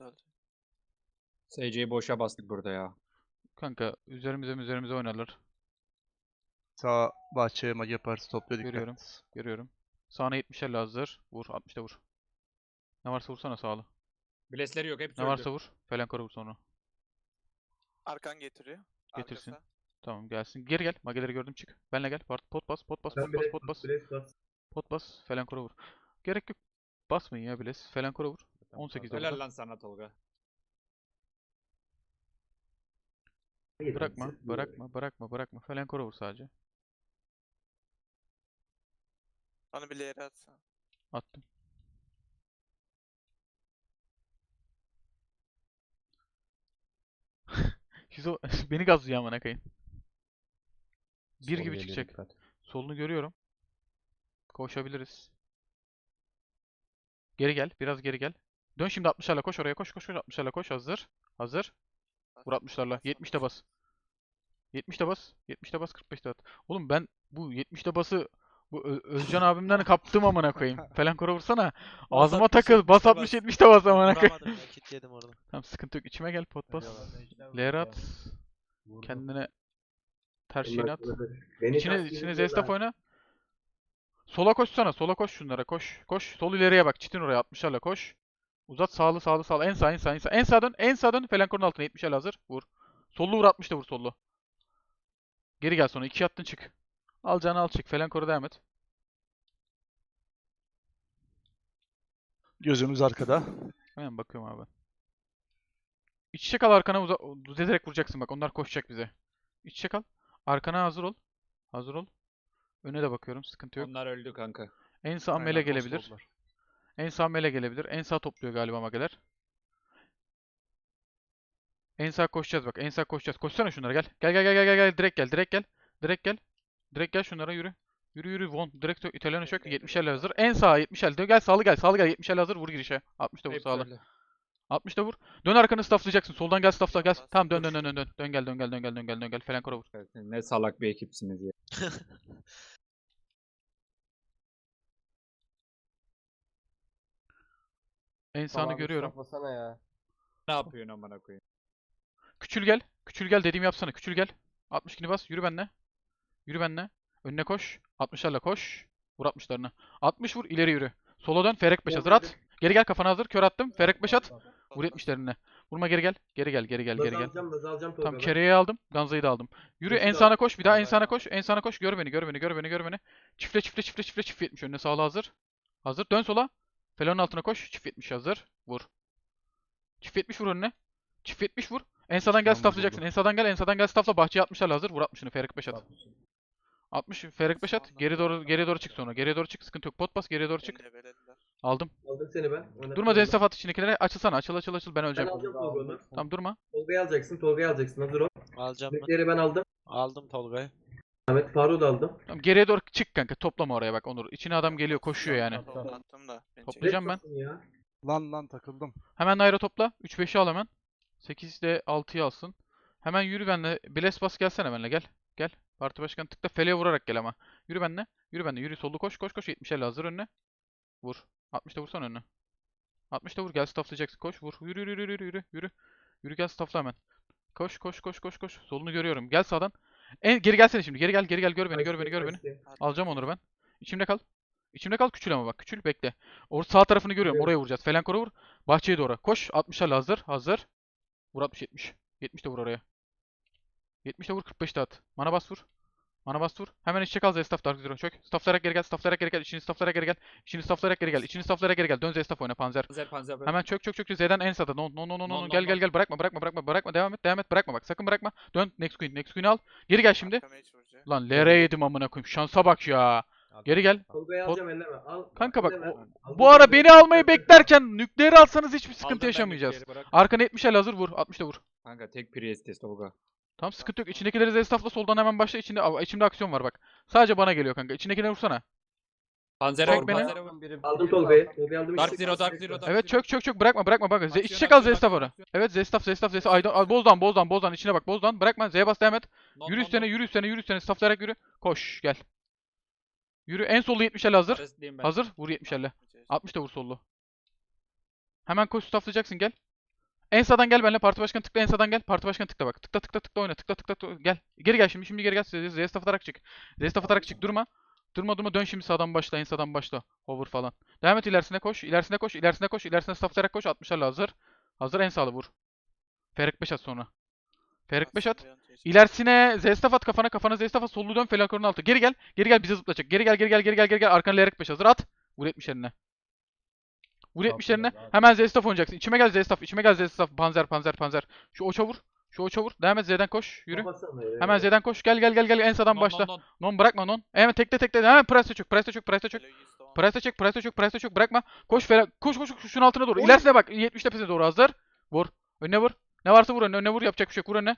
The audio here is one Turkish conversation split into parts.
öldü. SC'yi boşa bastık burada ya. Kanka üzerimize üzerimize oynarlar. Sağ bahçeye mage partisi topluyor dikkat. Görüyorum. Görüyorum. Sağına 70'ler hazır. Vur 60'da vur. Ne varsa vursana sağlı. Blesleri yok hepsi Ne öldü. varsa vur. Felankora vur sonra. Arkan getiriyor. Getirsin. Arkası. Tamam gelsin. Geri gel. Mageleri gördüm çık. Benle gel. Part, pot bas, pot bas, pot bas, pot bas. Pot bas. Felankora vur. Gerek yok. Basmayın ya Bless. Felankora vur. 18'de Helal lan sana Tolga. Bırakma, bırakma, bırakma, bırakma. Felankora vur sadece. Bana bir yere atsana. Attım. Şizo beni gazlıyor amına koyayım. Bir Sol gibi geliyor, çıkacak. dikkat. Solunu görüyorum. Koşabiliriz. Geri gel. Biraz geri gel. Dön şimdi 60'larla koş oraya. Koş koş koş 60'larla koş. Hazır. Hazır. Vur 60'larla. 70'te bas. 70'te bas. 70'te bas 45'te at. Oğlum ben bu 70'te bası bu Ö- Özcan abimden kaptım amına koyayım. Falan kora vursana. Ağzıma takıl. Bas 60 70'te bas amına koyayım. Vuramadım ya orada. Tamam sıkıntı yok. İçime gel pot bas. Eyvallah. Leer at. Vurdum. Kendine ters şeyini at. Beni İçine, içine ediyorlar. Zestaf oyna. Sola koşsana. Sola koş şunlara. Koş. Koş. Sol ileriye bak. Çitin oraya 60'larla koş. Uzat sağlı sağlı sağlı. En sağ en sağ en sağ. En sağ dön. En sağ dön. Felankorun altına 70'ler hazır. Vur. Sollu vur 60'da vur sollu. Geri gel sonra. 2 attın çık. Al canı al çık. Felankor'a devam et. Gözümüz arkada. Hemen bakıyorum abi. İç içe kal arkana uza düzelerek vuracaksın bak. Onlar koşacak bize. İç içe kal. Arkana hazır ol. Hazır ol. Öne de bakıyorum. Sıkıntı yok. Onlar öldü kanka. En sağ Aynen, mele gelebilir. oldular. En sağ mele gelebilir. En sağ topluyor galiba mageler. En sağ koşacağız bak. En sağ koşacağız. Koşsana şunlara gel. Gel gel gel gel gel gel. Direkt gel. Direkt gel. Direkt gel. Direkt gel şunlara yürü. Yürü yürü Von. Direkt İtalyan'a çök. 70'lerle hazır. En sağa 70'lerle. Gel sağlı gel. Sağlı gel. 70'lerle hazır. Vur girişe. 60'da vur Hepsi sağlı. öldü. 60'da vur. Dön arkanı stafflayacaksın. Soldan gel staffla gel. Tamam dön vur. dön dön dön dön. Dön gel dön gel dön gel dön gel dön gel. Falan kora vur. Ne salak bir ekipsiniz ya. En sağını Tamam, görüyorum. stoplasana ya. Ne yapıyorsun amına koyayım? Küçül gel. Küçül gel dediğimi yapsana. Küçül gel. 62'ni bas. Yürü benle. Yürü benle. Önüne koş. 60'larla koş. Vur 60'larını. 60 vur. ileri yürü. Sola dön. Ferek 5 hazır at. Geri gel kafana hazır. Kör attım. Ferek 5 at. Vur 70'lerine. Vurma geri gel. Geri gel. Geri gel. Geri gel. alacağım, naz alacağım Tolga Tamam ben. kereyi aldım. Ganzayı da aldım. Yürü al. sağına koş. Bir daha en Vallahi ya. koş. En sağına koş. Gör beni. Gör beni. Gör beni. Gör beni. Çiftle çiftle çiftle çiftle çift 70 önüne sağla hazır. Hazır. Dön sola. Felonun altına koş. Çift 70 hazır. Vur. Çift 70 vur önüne. Çift 70 vur. En sağdan gel stafflayacaksın. oldu. En sağdan gel. En sağdan gel staffla. Bahçeye 60'larla hazır. Vur 60'ını. Ferik 5 at. 60 Ferik 5 at. Geri doğru geriye doğru çık sonra. Geriye doğru çık. Sıkıntı yok. Pot bas. Geriye doğru çık. Aldım. Aldım seni ben. Durma Tolga. Zenstaf at içindekilere. Açılsana. Açıl açıl açıl. Ben Ben öleceğim. alacağım Tolga onu. Tamam durma. Tolga'yı alacaksın, Tolga'yı alacaksın. Hazır ol. Alacağım. Bekleri ben aldım. Aldım Tolga'yı. Ahmet Faruk'u da aldım. Tamam geriye doğru çık kanka. Toplama oraya bak Onur. İçine adam geliyor. Koşuyor yani. Attım da. beni Topla- çek. Hocam ben- Direkt ya. Lan lan takıldım. Hemen Naira topla. 3-5'i al hemen. 8 de 6'yı alsın. Hemen yürü benle. Bless bas gelsene benle gel. Gel. Parti başkanı tıkla. Fele'ye vurarak gel ama. Yürü benle. Yürü benle. Yürü sollu koş koş koş. 70'lerle hazır önüne. Vur. 60'da vursan önüne. 60'da vur. Gel stafflayacaksın. Koş vur. Yürü yürü yürü yürü yürü. Yürü. Yürü gel staffla hemen. Koş koş koş koş koş. Solunu görüyorum. Gel sağdan. En geri gelsene şimdi. Geri gel geri gel. Gör beni gör beni gör beni. Alacağım Onur'u ben. İçimde kal. İçimde kal küçül ama bak küçül bekle. Or sağ tarafını görüyorum. Oraya vuracağız. Felankora vur. Bahçeye doğru. Koş. 60'larla hazır. Hazır. Vur 60 70. 70 de vur oraya. 70 de vur 45 de at. Mana bas vur. Mana bas vur. Hemen içe kal Zestaf Dark Zero. Çök. Stafflayarak geri gel. Stafflayarak geri gel. İçini stafflayarak geri gel. İçini stafflayarak geri gel. İçini stafflayarak geri gel. Dön Zestaf oyna Panzer. Panzer panzer. Hemen çök çök çök. Z'den en sağda. No no no no no. Non, no. non, Gel gel non. gel. Bırakma bırakma bırakma bırakma. Devam et devam et. Bırakma bak. Sakın bırakma. Dön. Next Queen. Next Queen'i al. Geri gel şimdi. Lan LR yedim amına koyayım. Şansa bak ya. Geri gel. Tolga'yı Pot- alacağım elleme. Al. Kanka bak, o- Bu ara beni almayı beklerken nükleeri alsanız hiçbir sıkıntı Aldım yaşamayacağız. Arkana 70 el hazır vur. 60 da vur. Kanka tek Priestes Tolga. Tamam sıkıntı yok. İçindekileri zestafla soldan hemen başla. İçinde, Aa, içimde aksiyon var bak. Sadece bana geliyor kanka. İçindekileri vursana. Panzer'e Çek vur beni. Panzer'e vur. Aldım Tolga'yı. Tolga'yı aldım. Dark işte. Zero Dark Zero Dark Evet Zero. çök çök çök. Bırakma bırakma bak. Z Aksiyon, içe kal aksiyon, zestaf aksiyon, aksiyon. Evet zestaf zestaf zestaf. Aydan, al, bozdan bozdan bozdan. içine bak bozdan. Bırakma. Z'ye bas devam et. Non, Yürü non, üstüne non. yürü üstüne yürü üstüne. Stafflayarak yürü. Koş gel. Yürü en sollu 70 el hazır. Arasındayım ben. Hazır. Vur 70 elle. 60 da vur sollu. Hemen koş stafflayacaksın gel. En sağdan gel benimle. Parti başkanı tıkla en sağdan gel. Parti başkanı tıkla bak. Tıkla tıkla tıkla oyna. Tıkla tıkla tıkla. Gel. Geri gel şimdi. Şimdi geri gel. Z- Z staff atarak çık. Z staff atarak çık. Durma. Durma durma. Dön şimdi sağdan başla. En sağdan başla. Hover falan. Devam et ilerisine koş. İlerisine koş. İlerisine koş. İlerisine staff atarak koş. 60'larla hazır. Hazır en sağlı vur. Ferik 5 at sonra. Ferik 5 at. İlerisine Zestaf at kafana kafana Zestaf at sollu dön Felakor'un altı. Geri gel. Geri gel bize zıplayacak. Geri gel geri gel geri gel geri gel. Arkana Lerik 5 hazır at. Vur 70 eline. Vur 70 eline. Hemen Zestaf oynayacaksın. İçime gel Zestaf. içime gel Zestaf. Panzer panzer panzer. Şu oça vur. Şu oça vur. Devam et Z'den koş. Yürü. Hemen Z'den koş. Gel gel gel gel. En sağdan Non, başla. non, non. Non bırakma non. Hemen tekte tekte. Hemen preste çök. Preste çök. Preste çök. Preste çek, preste çök, preste çök. Bırakma. Koş Fela. Koş koş koş. Şunun altına doğru. İlerisine bak. 70 tepesine doğru hazır. Vur. Önüne vur. Ne varsa vur önüne. Önüne vur. Yapacak bir şey yok. Vur önüne.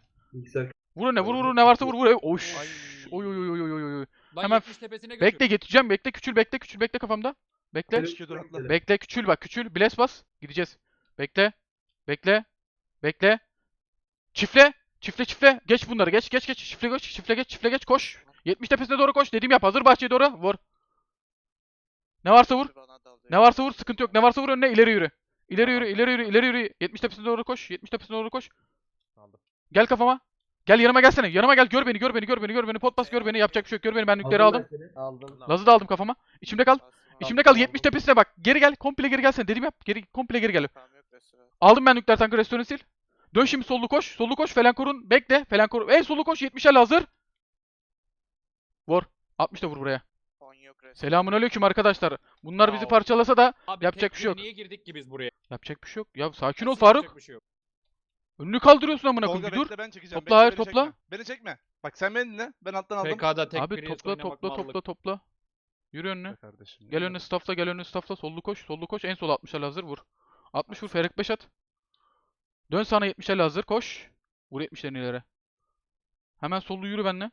Vur önüne. Vur vur. vur. Ne varsa vur. Vur. Oş. Ay. Oy oy oy oy oy Hemen 70 tepesine götür. Bekle getireceğim. Bekle küçül bekle küçül bekle kafamda. Bekle. Hello. Bekle küçül bak küçül. Bless bas. Gideceğiz. Bekle. Bekle. Bekle. Çifle. Çifle çifle. Geç bunları. Geç geç geç. Çifle geç. Çifle geç. Çifle geç. Koş. 70 tepesine doğru koş. Dediğim yap. Hazır bahçeye doğru. Vur. Ne varsa vur. Ne varsa vur. Sıkıntı yok. Ne varsa vur önüne. ileri yürü. İleri yürü. ileri yürü. ileri yürü. 70 tepesine doğru koş. 70 tepesine doğru koş. Aldım. Gel kafama. Gel yanıma gelsene. Yanıma gel. Gör beni. Gör beni. Gör beni. Gör beni. Pot bas gör beni. Yapacak bir şey yok. Gör beni. Ben nükleri. Aldım. Lazı da aldım kafama. İçimde kal. İçimde kal 70 tepesine bak. Geri gel. Komple geri gelsene. Dediğim yap. Geri komple geri gel. Tamam yok restoran. Aldım ben nükleer tankı restoranı sil. Dön şimdi sollu koş. Sollu koş. Felankor'un bekle. Felankor. En sollu koş. 70'lerle hazır. Vur. 60 da vur buraya. Selamun aleyküm arkadaşlar. Bunlar bizi parçalasa da Abi Yapacak bir şey yok. Niye girdik ki biz buraya? yapacak bir şey yok. Ya sakin ol Faruk. yapacak bir şey yok? Önünü kaldırıyorsun amına koyayım. Bir dur. ben çekeceğim. Topla, bekle, hayır, beni topla. Çekme. Beni çekme. Bak sen beni dinle. Ben alttan aldım. PK'da tek Abi topla topla topla topla. Yürü önüne. Kardeşim. Gel önüne staffla gel önüne staffla. Sollu koş. Sollu koş. En sol 60'larla hazır vur. 60 vur. Ferik 5 at. Dön sana 70'lerle hazır. Koş. Vur 70'lerini ileri. Hemen sollu yürü benle.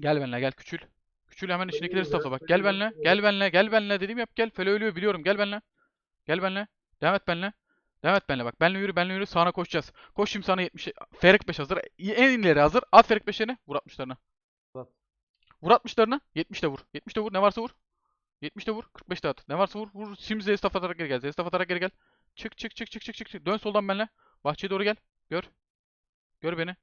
Gel benle gel küçül. Küçül hemen içindekileri staffla bak. Gel benle. Gel benle. Gel benle dediğim yap gel. Felo ölüyor biliyorum. Gel benle. Gel benle. Devam et benle. Devam et benle bak. Benle yürü benle yürü. Sağına koşacağız. Koş şimdi sana 70. Ferik 5 hazır. En ileri hazır. At Ferik 5'lerini. Vur 60'larına. Vur 60'larına. 70 de vur. 70 de vur. Ne varsa vur. 70 de vur. 45 de at. Ne varsa vur. Vur. Şimdi Zestaf atarak geri gel. Zestaf atarak geri gel. Çık çık çık çık çık çık. çık. Dön soldan benle. Bahçeye doğru gel. Gör. Gör beni.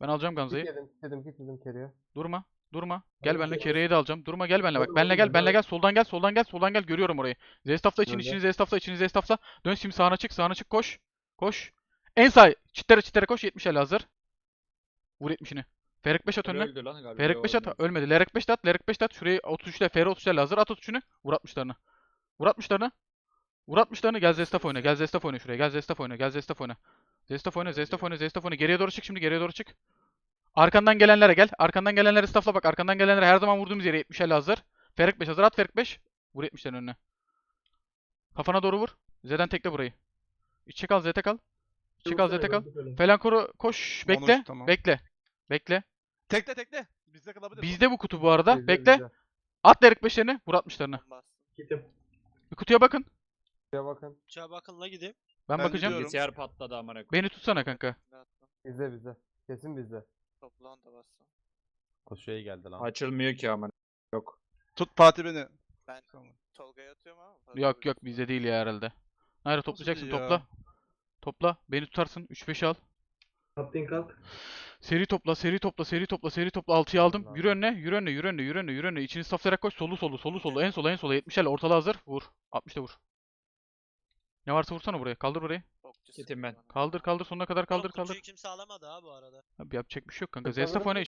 Ben alacağım Ganza'yı. Kitledim, kitledim, kitledim keriye. Durma. Durma. Gel benle aldım. Kere'yi de alacağım. Durma gel benle bak. Benle gel. ben, Benle gel. Soldan gel. Soldan gel. Soldan gel. Görüyorum orayı. Zestafla için içini Zestafla içini Zestafla. Dön şimdi sağına çık. Sağına çık. Koş. Koş. En sağ. Çitlere çitlere koş. 70 el hazır. Vur 70'ini. Ferik 5 at önüne. öldü lan galiba. Ferik Yo, 5 at. ölmedi. Lerek 5 de at. Lerek 5 de at. Şurayı 33'le. Fer 33'lerle hazır. At 33'ünü. Vur 60'larını. Vur 60'larını. Vur 60'larını. Gel Zestaf oyna. Gel Zestaf oyna şuraya. Gel Zestaf oyna. Gel Zestaf oyna. Zestaf oyna. Zestaf oyna. Zestaf oyna. Geriye doğru çık şimdi. Geriye doğru çık. Arkandan gelenlere gel. Arkandan gelenlere staffla bak. Arkandan gelenlere her zaman vurduğumuz yere 70 el hazır. Ferik 5 hazır. At Ferik 5. Vur 70'lerin önüne. Kafana doğru vur. Z'den tekle burayı. İçe kal. Z'te kal. İçe kal. Z'te kal. söyle. Felankoru koş. Bekle. tamam. Bekle. Bekle. Tekle tekle. Bizde kalabilir. Bizde bu kutu bu arada. Bizde, Bekle. bizde. At Derek 5'lerini. Vur 60'larını. On bastım. Kitim. Bir kutuya bakın. Şuraya bakın. Uçağa bakın la gideyim. Ben, Ben bakacağım. Bilgisayar patladı amına koyayım. Beni tutsana kanka. Bizde bizde. Kesin bizde. Toplan da bastım. O şey geldi lan. Açılmıyor ki amına. Yok. Tut Fatih beni. Ben Tamam. Tolga'ya atıyorum ama. Yok yok bizde değil ya herhalde. Hayır toplayacaksın ya? topla. Topla. Beni tutarsın. 3-5 al. Kaptan kalk. Seri topla, seri topla, seri topla, seri topla. 6'yı aldım. Yürü önüne, yürü önüne, yürü önüne, yürü önüne, yürü önüne. İçini saflayarak koş. Solu solu, solu solu. En sola, en sola. 70 el. Ortalığı hazır. Vur. 60 da vur. Ne varsa vursana buraya. Kaldır burayı. Okçu Gittim ben. Kaldır kaldır sonuna kadar kaldır kaldır. kimse alamadı ha bu arada. Abi yapacak bir şey yok kanka. Zestaf oyna